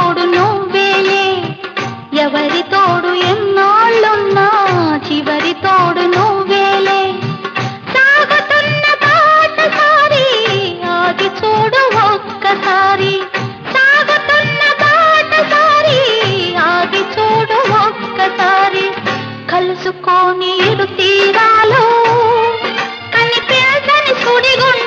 తోడు నువ్వేయే. ఎవరి తోడు ఎన్నాళ్ళున్నా చివరి తోడు నువ్వేలే. సాగుతున్న బాటసారి ఆగి చూడు ఒక్కసారి. సాగుతున్న బాటసారి ఆగి చూడు ఒక్కసారి. కలుసుకొని ఇరు తీరాలు. కనిపించని సుడిగుండ